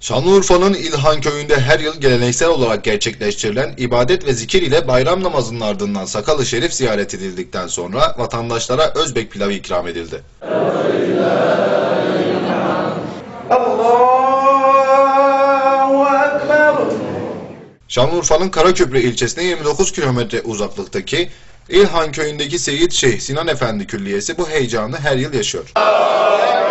Şanlıurfa'nın İlhan köyünde her yıl geleneksel olarak gerçekleştirilen ibadet ve zikir ile bayram namazının ardından Sakalı Şerif ziyaret edildikten sonra vatandaşlara Özbek pilavı ikram edildi. Şanlıurfa'nın Karaköprü ilçesine 29 kilometre uzaklıktaki İlhan köyündeki Seyyid Şeyh Sinan Efendi Külliyesi bu heyecanı her yıl yaşıyor.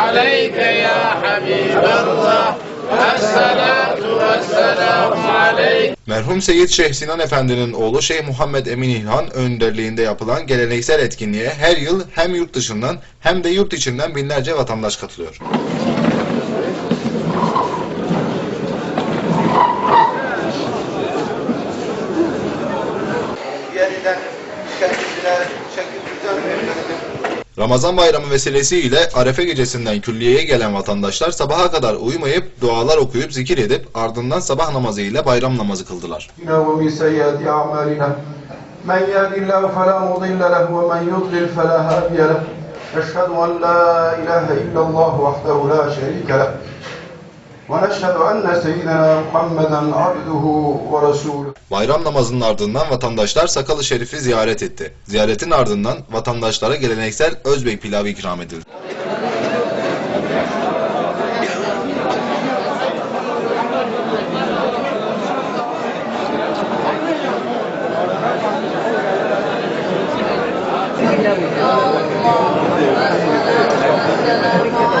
عليك يا حبيب الله الصلاة والسلام عليك Merhum Seyyid Şeyh Sinan Efendi'nin oğlu Şeyh Muhammed Emin İlhan önderliğinde yapılan geleneksel etkinliğe her yıl hem yurt dışından hem de yurt içinden binlerce vatandaş katılıyor. Yeniden kendisine şekil düzen verelim. Ramazan bayramı vesilesiyle Arefe gecesinden külliyeye gelen vatandaşlar sabaha kadar uyumayıp dualar okuyup zikir edip ardından sabah namazı ile bayram namazı kıldılar. من يهد الله فلا مضل له ومن يضلل فلا هادي له أشهد أن لا إله إلا الله وحده لا شريك ونشهد أن سيدنا محمدا عبده ورسوله Bayram namazının ardından vatandaşlar Sakalı Şerif'i ziyaret etti. Ziyaretin ardından vatandaşlara geleneksel Özbek pilavı ikram edildi. Thank.